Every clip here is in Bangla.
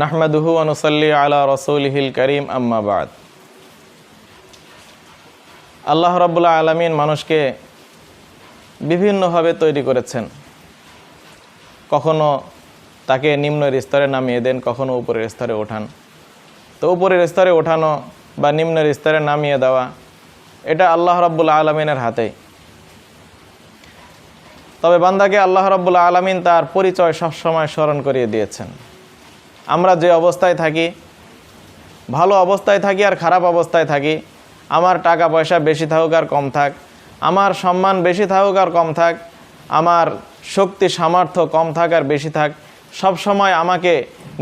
নাহমাদুহু অনুসল্লি আলা রসুলহিল করিম আম্মাবাদ আল্লাহ রব্বুল্লাহ আলমিন মানুষকে বিভিন্নভাবে তৈরি করেছেন। কখনো তাকে নিম্নের স্তরে নামিয়ে দেন, কখনো উপরের স্তরে ওঠান। তো উপরের স্তরে ওঠানো বা নিম্নের স্তরে নামিয়ে দেওয়া, এটা আল্লাহ রব্বুল্লাহ আলমিনের হাতেই। তবে বান্দাকে আল্লাহ রব্বুল্লাহ আলমিন তার পরিচয় সবসময় স্মরণ করিয়ে দিয়েছেন। আমরা যে অবস্থায় থাকি, ভালো অবস্থায় থাকি আর খারাপ অবস্থায় থাকি, আমার টাকা পয়সা বেশি থাকুক আর কম থাক, আমার সম্মান বেশি থাকুক আর কম থাক, আমার শক্তি, সামর্থ্য কম থাক আর বেশি থাক, সব সময় আমাকে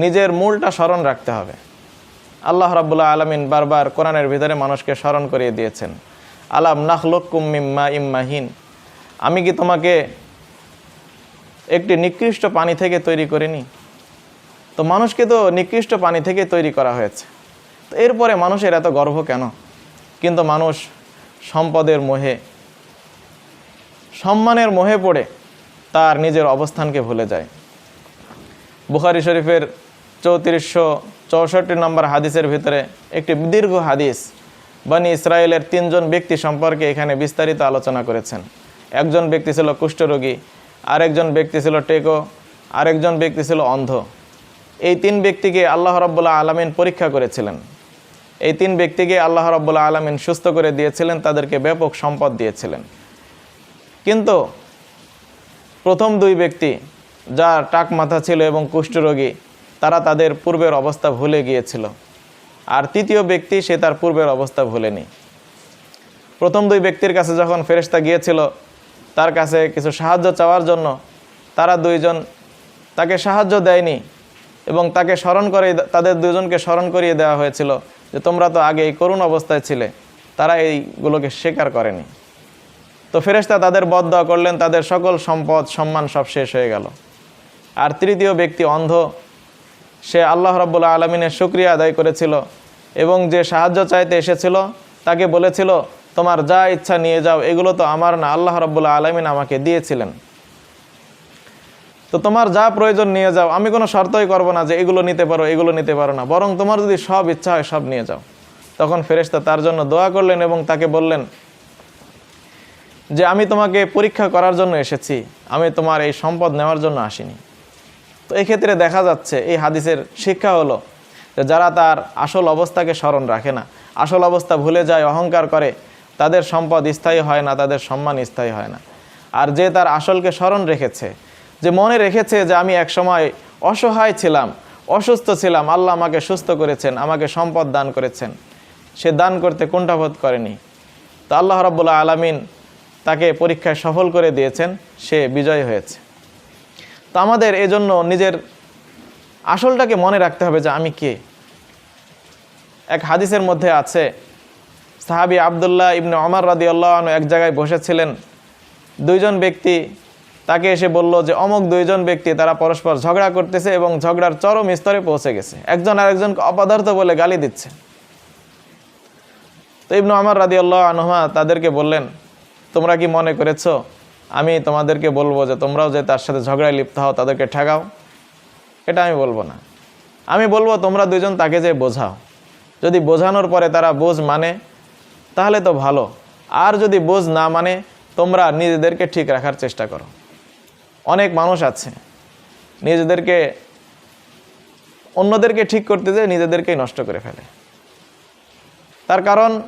নিজের মূলটা স্মরণ রাখতে হবে। আল্লাহ রাবুল্লাহ আলমিন বারবার কোরআনের ভিতরে মানুষকে স্মরণ করিয়ে দিয়েছেন। আলাম নাখলুকুম মিম্মা ইম্মাহিন। আমি কি তোমাকে একটি নিকৃষ্ট পানি থেকে তৈরি করিনি? তো মানুষকে তো নিকৃষ্ট পানি থেকে তৈরি করা হয়েছে। তো এরপরে মানুষের এত গর্ব কেন? কিন্তু মানুষ সম্পদের মোহে, সম্মানের মোহে পড়ে তার নিজের অবস্থানকে ভুলে যায়। বুখারি শরীফের চৌত্রিশশো চৌষট্টি নম্বর হাদিসের ভিতরে একটি দীর্ঘ হাদিস বানি ইসরায়েলের তিনজন ব্যক্তি সম্পর্কে এখানে বিস্তারিত আলোচনা করেছেন। একজন ব্যক্তি ছিল কুষ্ঠরোগী, আরেকজন ব্যক্তি ছিল টেকো, আরেকজন ব্যক্তি ছিল অন্ধ। এই তিন ব্যক্তিকে আল্লাহ রব্বুল্লাহ আলমিন পরীক্ষা করেছিলেন। এই তিন ব্যক্তিকে আল্লাহ রব্বুল্লাহ আলমিন সুস্থ করে দিয়েছিলেন, তাদেরকে ব্যাপক সম্পদ দিয়েছিলেন। কিন্তু প্রথম দুই ব্যক্তি যার টাক মাথা ছিল এবং কুষ্ঠরোগী, তারা তাদের পূর্বের অবস্থা ভুলে গিয়েছিল। আর তৃতীয় ব্যক্তি সে তার পূর্বের অবস্থা ভুলেনি। প্রথম দুই ব্যক্তির কাছে যখন ফেরেশতা গিয়েছিল, তার কাছে কিছু সাহায্য চাওয়ার জন্য, তারা দুইজন তাকে সাহায্য দেয়নি। এবং তাকে স্মরণ করে তাদের দুজনকে স্মরণ করিয়ে দেওয়া হয়েছিল যে তোমরা তো আগে এই করুণ অবস্থায় ছিলে, তারা এইগুলোকে স্বীকার করেনি। তো ফেরেশতা তাদের বদয়া করলেন, তাদের সকল সম্পদ, সম্মান সব শেষ হয়ে গেল। আর তৃতীয় ব্যক্তি অন্ধ, সে আল্লাহ রাব্বুল্লাহ আলমিনের শুক্রিয়া আদায় করেছিল এবং যে সাহায্য চাইতে এসেছিল, তাকে বলেছিল, তোমার যা ইচ্ছা নিয়ে যাও, এগুলো তো আমার না, আল্লাহ রাব্বুল্লাহ আলমিন আমাকে দিয়েছিলেন। তো তোমার যা প্রয়োজন নিয়ে যাও। আমি কোনো শর্তই করব না যে এগুলো নিতে পারো, এগুলো নিতে পারো না। বরং তোমার যদি সব ইচ্ছা হয় সব নিয়ে যাও। তখন ফেরেশতা তার জন্য দোয়া করলেন এবং তাকে বললেন যে, আমি তোমাকে পরীক্ষা করার জন্য এসেছি। আমি তোমার এই সম্পদ নেওয়ার জন্য আসিনি। তো এক্ষেত্রে দেখা যাচ্ছে, এই হাদিসের শিক্ষা হলো যে, যারা তার আসল অবস্থাকে স্মরণ রাখে না, আসল অবস্থা ভুলে যায়, অহংকার করে, তাদের সম্পদ স্থায়ী হয় না, তাদের সম্মান স্থায়ী হয় না। আর যে তার আসলকে স্মরণ রেখেছে যে মনে রেখেছে যে আমি একসময় অসহায় ছিলাম, অসুস্থ ছিলাম, আল্লাহ আমাকে সুস্থ করেছেন, আমাকে সম্পদ দান করেছেন। সে দান করতে কুণ্ঠাবোধ করেনি। তো আল্লাহ রাবুল্লাহ আলামিন তাকে পরীক্ষায় সফল করে দিয়েছেন, সে বিজয় হয়েছে। তো আমাদের এজন্য নিজের আসলটাকে মনে রাখতে হবে যে আমি কে? এক হাদিসের মধ্যে আছে, সাহাবি আবদুল্লাহ ইবনে অমর রাদি আল্লাহ এক জায়গায় বসেছিলেন। দুইজন ব্যক্তি তাকে এসে বলল যে, অমুক দুইজন ব্যক্তি তারা পরস্পর ঝগড়া করতেছে এবং ঝগড়ার চরম স্তরে পৌঁছে গেছে। একজন আরেকজনকে অপদার্থ বলে গালি দিচ্ছে। তো ইবনু আমার রাদি আল্লাহ আনহা তাদেরকে বললেন, তোমরা কি মনে করেছ, আমি তোমাদেরকে বলব যে, তোমরাও যে তার সাথে ঝগড়ায় লিপ্ত হও, তাদেরকে ঠেকাও? এটা আমি বলব না। আমি বলব, তোমরা দুজন তাকে যে বোঝাও, যদি বোঝানোর পরে তারা বোঝ মানে তাহলে তো ভালো। আর যদি বোঝ না মানে তোমরা নিজেদেরকে ঠিক রাখার চেষ্টা করো। অনেক মানুষ আছে। নিজেদেরকে, অন্যদেরকে ঠিক করতে যেয়ে নিজেদেরকেই নষ্ট করে ফেলে। তার কারণ,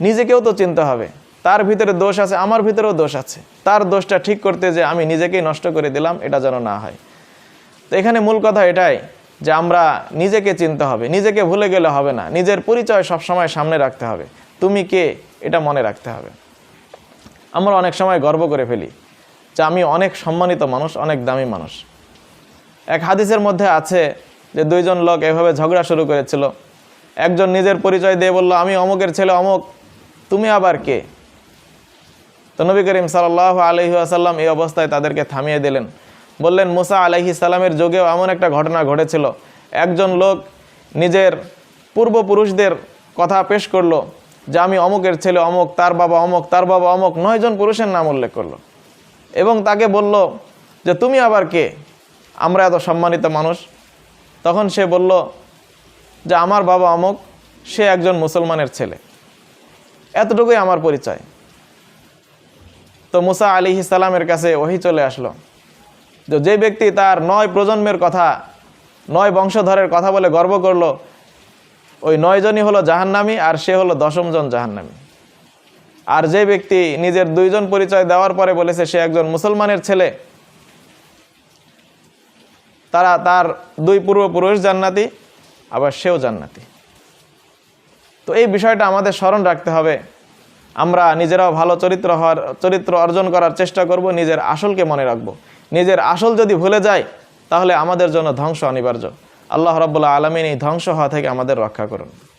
নিজেকেও তো চিনতে হবে। তার ভিতরে দোষ আছে, আমার ভিতরেও দোষ আছে। তার দোষটা ঠিক করতে যে আমি নিজেকেই নষ্ট করে দিলাম, এটা যেন না হয়। তো এখানে মূল কথা এটাই যে আমরা নিজেকে চিনতে হবে, নিজেকে ভুলে গেলে হবে না। নিজের পরিচয় সবসময় সামনে রাখতে হবে। তুমি কে, এটা মনে রাখতে হবে। আমরা অনেক সময় গর্ব করে ফেলি। যে আমি অনেক সম্মানিত মানুষ, অনেক দামি মানুষ। এক হাদিসের মধ্যে আছে যে দুইজন লোক এভাবে ঝগড়া শুরু করেছিল। একজন নিজের পরিচয় দিয়ে বলল, আমি অমুকের ছেলে, অমুক, তুমি আবার কে? তো নবী করিম সাল্লাহ আলহি আসাল্লাম এই অবস্থায় তাদেরকে থামিয়ে দিলেন। বললেন, মুসা আলহি সাল্লামের যুগেও এমন একটা ঘটনা ঘটেছিল। একজন লোক নিজের পূর্বপুরুষদের কথা পেশ করল যে, আমি অমুকের ছেলে, অমুক, তার বাবা অমুক, তার বাবা অমুক। নয়জন পুরুষের নাম উল্লেখ করল। এবং তাকে বলল যে, তুমি আবার কে? আমরা এত সম্মানিত মানুষ। তখন সে বলল যে, আমার বাবা অমুক, সে একজন মুসলমানের ছেলে। এতটুকুই আমার পরিচয়। তো মুসা আলী ইসালামের কাছে ওহি চলে আসলো যে যে ব্যক্তি তার নয় প্রজন্মের কথা, নয় বংশধরের কথা বলে গর্ব করল, ওই নয়জনই হলো জাহান্নামি আর সে হলো দশমজন জাহান্নামি। আর যে ব্যক্তি নিজের দুইজন পরিচয় দেওয়ার পরে বলেছে সে একজন মুসলমানের ছেলে, তারা তার দুই পূর্বপুরুষ জান্নাতি, আবার সেও জান্নাতি। তো এই বিষয়টা আমাদের স্মরণ রাখতে হবে। আমরা নিজেরাও ভালো চরিত্র হওয়ার, চরিত্র অর্জন করার চেষ্টা করব, নিজের আসলকে মনে রাখব। নিজের আসল যদি ভুলে যায়, তাহলে আমাদের জন্য ধ্বংস অনিবার্য। আল্লাহ রব্বুল্লাহ আলমিন এই ধ্বংস হওয়া থেকে আমাদের রক্ষা করুন।